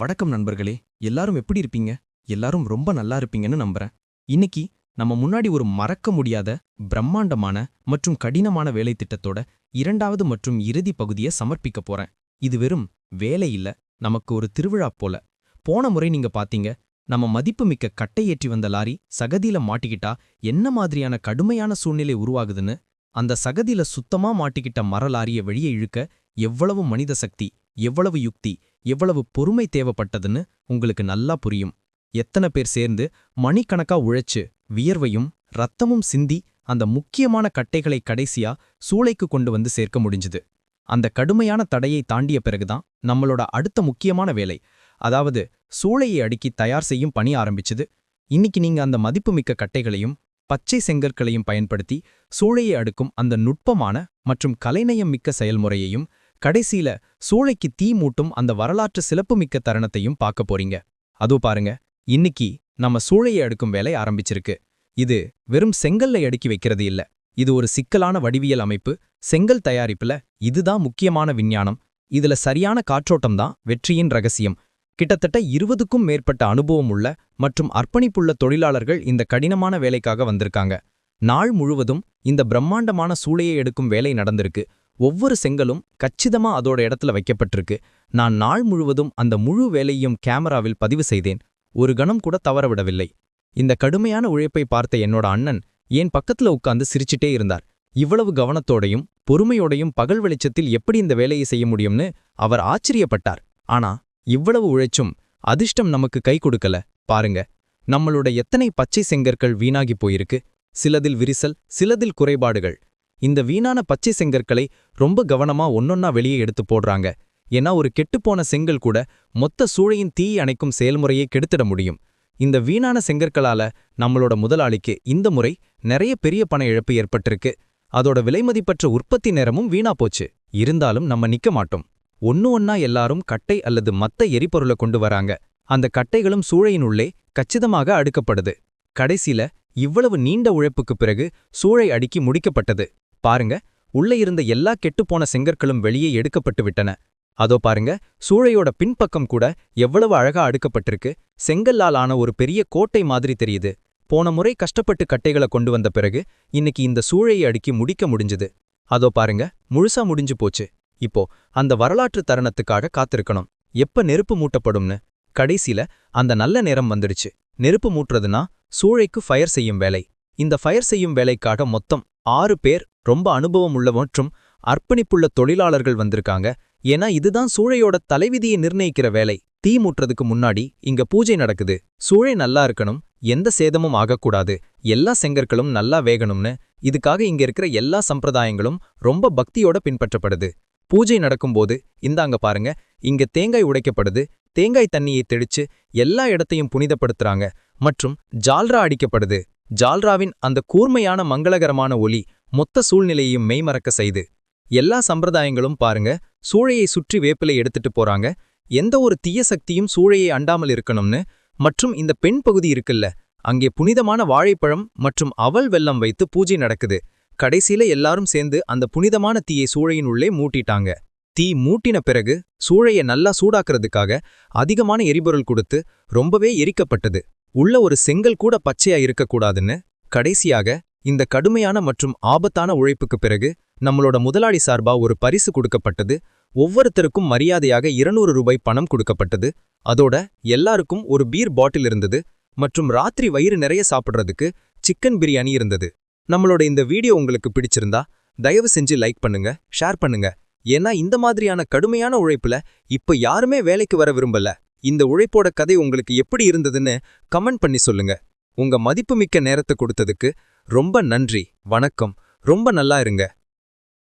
வணக்கம் நண்பர்களே எல்லாரும் எப்படி இருப்பீங்க? எல்லாரும் ரொம்ப நல்லா இருப்பீங்கன்னு நம்புறேன். இன்னைக்கு நம்ம முன்னாடி ஒரு மறக்க முடியாத பிரம்மாண்டமான மற்றும் கடினமான வேலை திட்டத்தோட இரண்டாவது மற்றும் இறுதி பகுதியை சமர்ப்பிக்க போறேன். இது வெறும் வேலை இல்ல நமக்கு ஒரு திருவிழா போல. போன முறை நீங்க பாத்தீங்க நம்ம மதிப்புமிக்க கட்டை ஏற்றி வந்த லாரி சகதியில மாட்டிக்கிட்டா என்ன மாதிரியான கடுமையான சூழ்நிலை உருவாகுதுன்னு அந்த சகதியில சுத்தமா மாட்டிக்கிட்ட மர லாரியை வெளியே இழுக்க எவ்வளவு மனித சக்தி எவ்வளவு யுக்தி எவ்வளவு பொறுமை தேவைப்பட்டதுன்னு உங்களுக்கு நல்லா புரியும். எத்தனை பேர் சேர்ந்து மணிக்கணக்கா உழைச்சு வியர்வையும் ரத்தமும் சிந்தி அந்த முக்கியமான கட்டைகளை கடைசியா சூளைக்கு கொண்டு வந்து சேர்க்க முடிஞ்சுது. அந்த கடுமையான தடையை தாண்டிய பிறகுதான் நம்மளோட அடுத்த முக்கியமான வேலை அதாவது சூளையை அடுக்கி தயார் செய்யும் பணி ஆரம்பிச்சுது. இன்னைக்கு நீங்க அந்த மதிப்புமிக்க கட்டைகளையும் பச்சை செங்கற்களையும் பயன்படுத்தி சூளையை அடுக்கும் அந்த நுட்பமான மற்றும் கலைநயம் மிக்க செயல்முறையையும் கடைசியில சூளைக்கு தீ மூட்டும் அந்த வரலாற்று சிறப்புமிக்க தருணத்தையும் பார்க்க போறீங்க. அதோ பாருங்க இன்னைக்கு நம்ம சூளையை அடுக்கும் வேலை ஆரம்பிச்சிருக்கு. இது வெறும் செங்கல்லை அடுக்கி வைக்கிறது இல்ல இது ஒரு சிக்கலான வடிவியல் அமைப்பு செங்கல் தயாரிப்புல இதுதான் முக்கியமான விஞ்ஞானம். இதுல சரியான காற்றோட்டம் தான் வெற்றியின் ரகசியம். கிட்டத்தட்ட இருபதுக்கும் மேற்பட்ட அனுபவம் உள்ள மற்றும் அர்ப்பணிப்புள்ள தொழிலாளர்கள் இந்த கடினமான வேலைக்காக வந்திருக்காங்க. நாள் முழுவதும் இந்த பிரம்மாண்டமான சூளையை எடுக்கும் வேலை நடந்திருக்கு. ஒவ்வொரு செங்கலும் கச்சிதமா அதோட இடத்துல வைக்கப்பட்டிருக்கு. நான் நாள் முழுவதும் அந்த முழு வேலையும் கேமராவில் பதிவு செய்தேன். ஒரு கணம் கூட தவறவிடவில்லை. இந்த கடுமையான உழைப்பை பார்த்த என்னோட அண்ணன் என் பக்கத்துல உட்கார்ந்து சிரிச்சிட்டே இருந்தார். இவ்வளவு கவனத்தோடையும் பொறுமையோடையும் பகல் வெளிச்சத்தில் எப்படி இந்த வேலையை செய்ய முடியும்னு அவர் ஆச்சரியப்பட்டார். ஆனா இவ்வளவு உழைச்சும் அதிர்ஷ்டம் நமக்கு கை கொடுக்கல. பாருங்க நம்மளோட எத்தனை பச்சை செங்கற்கள் வீணாகி போயிருக்கு. சிலதில் விரிசல் சிலதில் குறைபாடுகள். இந்த வீணான பச்சை செங்கற்களை ரொம்ப கவனமா ஒன்னொன்னா வெளியே எடுத்து போடுறாங்க. ஏன்னா ஒரு கெட்டுப்போன செங்கல் கூட மொத்த சூழையின் தீ அணைக்கும் செயல்முறையை கெடுத்திட முடியும். இந்த வீணான செங்கற்களால நம்மளோட முதலாளிக்கு இந்த முறை நிறைய பெரிய பண இழப்பு ஏற்பட்டிருக்கு. அதோட விலைமதிப்பற்ற உற்பத்தி நேரமும் வீணா போச்சு. இருந்தாலும் நம்ம நிக்க மாட்டோம். ஒன்னு ஒன்னா எல்லாரும் கட்டை அல்லது மத்த எரிபொருளை கொண்டு வராங்க. அந்த கட்டைகளும் சூழையினுள்ளே கச்சிதமாக அடுக்கப்படுது. கடைசில இவ்வளவு நீண்ட உழைப்புக்குப் பிறகு சூழை அடுக்கி முடிக்கப்பட்டது. பாருங்க உள்ள இருந்த எல்லா கெட்டுப்போன செங்கற்களும் வெளியே எடுக்கப்பட்டு விட்டன அதோ பாருங்க சூழையோட பின்பக்கம் கூட எவ்வளவு அழகா அடுக்கப்பட்டிருக்கு. செங்கல்லால் ஆன ஒரு பெரிய கோட்டை மாதிரி தெரியுது. போன முறை கஷ்டப்பட்டு கட்டைகளை கொண்டு வந்த பிறகு இன்னைக்கு இந்த சூழையை அடுக்கி முடிக்க முடிஞ்சுது. அதோ பாருங்க முழுசா முடிஞ்சு போச்சு. இப்போ அந்த வரலாற்று தருணத்துக்காக காத்திருக்கணும். எப்ப நெருப்பு மூட்டப்படும்னு? கடைசில அந்த நல்ல நேரம் வந்துடுச்சு. நெருப்பு மூட்டுறதுனா சூழைக்கு ஃபயர் செய்யும் வேலை. இந்த ஃபயர் செய்யும் வேலைக்காக மொத்தம் ஆறு பேர் ரொம்ப அனுபவம் உள்ள மற்றும் அர்ப்பணிப்புள்ள தொழிலாளர்கள் வந்திருக்காங்க. ஏன்னா இதுதான் சூழையோட தலைவிதியை நிர்ணயிக்கிற வேலை. தீ முட்டுறதுக்கு முன்னாடி இங்க பூஜை நடக்குது. சூழை நல்லா இருக்கணும் எந்த சேதமும் ஆகக்கூடாது எல்லா செங்கற்களும் நல்லா வேகணும்னு இதுக்காக இங்க இருக்கிற எல்லா சம்பிரதாயங்களும் ரொம்ப பக்தியோட பின்பற்றப்படுது. பூஜை நடக்கும்போது இந்தாங்க பாருங்க இங்க தேங்காய் உடைக்கப்படுது தேங்காய் தண்ணியை தெளிச்சு எல்லா இடத்தையும் புனிதப்படுத்துறாங்க. மற்றும் ஜால்ரா அடிக்கப்படுது. ஜால்ராவின் அந்த கூர்மையான மங்களகரமான ஒலி மொத்த சூழ்நிலையையும் மெய்மறக்க செய்து எல்லா சம்பிரதாயங்களும் பாருங்க சூழையை சுற்றி வேப்பிலை எடுத்துட்டு போறாங்க. எந்த ஒரு தீய சக்தியும் சூழையை அண்டாமல் இருக்கணும்னு மற்றும் இந்த பெண் பகுதி இருக்குல்ல அங்கே புனிதமான வாழைப்பழம் மற்றும் அவல் வெல்லம் வைத்து பூஜை நடக்குது. கடைசியில எல்லாரும் சேர்ந்து அந்த புனிதமான தீயை சூழையின் உள்ளே மூட்டிட்டாங்க. தீ மூட்டின பிறகு சூழைய நல்லா சூடாக்குறதுக்காக அதிகமான எரிபொருள் கொடுத்து ரொம்பவே எரிக்கப்பட்டது. உள்ள ஒரு செங்கல் கூட பச்சையா இருக்கக்கூடாதுன்னு கடைசியாக இந்த கடுமையான மற்றும் ஆபத்தான உழைப்புக்கு பிறகு நம்மளோட முதலாளி சார்பா ஒரு பரிசு கொடுக்கப்பட்டது. ஒவ்வொருத்தருக்கும் மரியாதையாக இருநூறு ரூபாய் பணம் கொடுக்கப்பட்டது. அதோட எல்லாருக்கும் ஒரு பீர் பாட்டில் இருந்தது மற்றும் ராத்திரி வயிறு நிறைய சாப்பிடுறதுக்கு சிக்கன் பிரியாணி இருந்தது. நம்மளோட இந்த வீடியோ உங்களுக்கு பிடிச்சிருந்தா தயவு செஞ்சு லைக் பண்ணுங்க ஷேர் பண்ணுங்க. ஏன்னா இந்த மாதிரியான கடுமையான உழைப்புல இப்ப யாருமே வேலைக்கு வர விரும்பல. இந்த உழைப்போட கதை உங்களுக்கு எப்படி இருந்ததுன்னு கமெண்ட் பண்ணி சொல்லுங்க. உங்க மதிப்புமிக்க நேரத்தை கொடுத்ததுக்கு ரொம்ப நன்றி. வணக்கம். ரொம்ப நல்லா இருங்க.